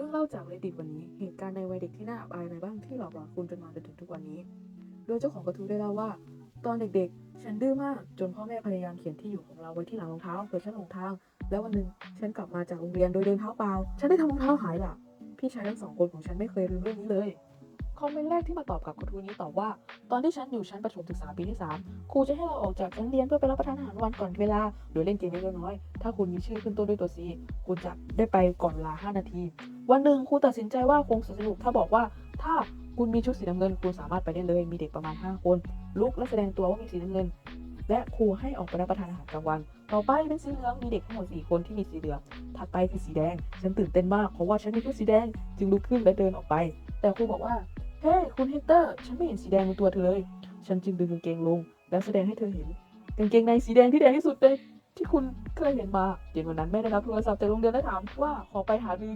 รื่องเล่าจาก Reddit วันนี้ เหตุการณ์ในวัยเด็กที่น่าอับอายอะไรบ้างที่หลอกหลอนคุณจนมาจนถึงทุกวันนี้ โดยเจ้าของกระทู้ได้เล่าว่า ตอนเด็กๆ ฉันดื้อมาก จนพ่อแม่พยายามเขียนที่อยู่ของเราไว้ที่หลังรองเท้าเผื่อฉันหลงทาง แล้ววันหนึ่งฉันกลับมาจากโรงเรียนโดยเดินเท้าเปล่า ฉันได้ทำรองเท้าหายล่ะ พี่ชายทั้งสองคนของฉันไม่เคยรู้เรื่องนี้เลย คอมเมนต์แรกที่มาตอบกับกระทู้นี้ตอบว่า ตอนที่ฉันอยู่ชั้นประถมศึกษาปีที่ 3 ครูจะให้เราออกจากชั้นเรียนเพื่อไปรับประทานอาหารวันก่อนเวลาโดยเล่นเกมเล็กน้อย ถ้าคุณมีชื่อขึ้นต้นด้วยตัว C คุณจะได้ไปก่อนเวลา 5 นาที วันหนึ่งครูตัดสินใจว่าคงสนุกถ้าบอกว่า ถ้าคุณมีชุดสีน้ำเงิน คุณสามารถไปได้เลย มีเด็กประมาณ 5 คน ลุกและแสดงตัวว่ามีสีน้ำเงิน และครูให้ออกไปรับประทานอาหารกลางวัน ต่อไปเป็นสีเหลือง มีเด็กทั้งหมด4คนที่มีสีเหลือง ถัดไปคือสีแดง ฉันตื่นเต้นมาก เพราะว่าฉันมีชุดสีแดง จึงลุกขึ้นและเดินออกไป แต่ครูบอกว่า เฮ้ยคุณเฮนเตอร์ ฉันไม่เห็นสีแดงในตัวเธอเลย ฉันจึงดึงกางเกงลง แล้วแสดงให้เธอเห็น กางเกงในสีแดงที่แดงที่สุดเลยที่คุณเคยเห็นมาเย็นวันนั้นแม่ได้รับโทรศัพท์จากโรงเรียนและถามว่าขอไปหารือ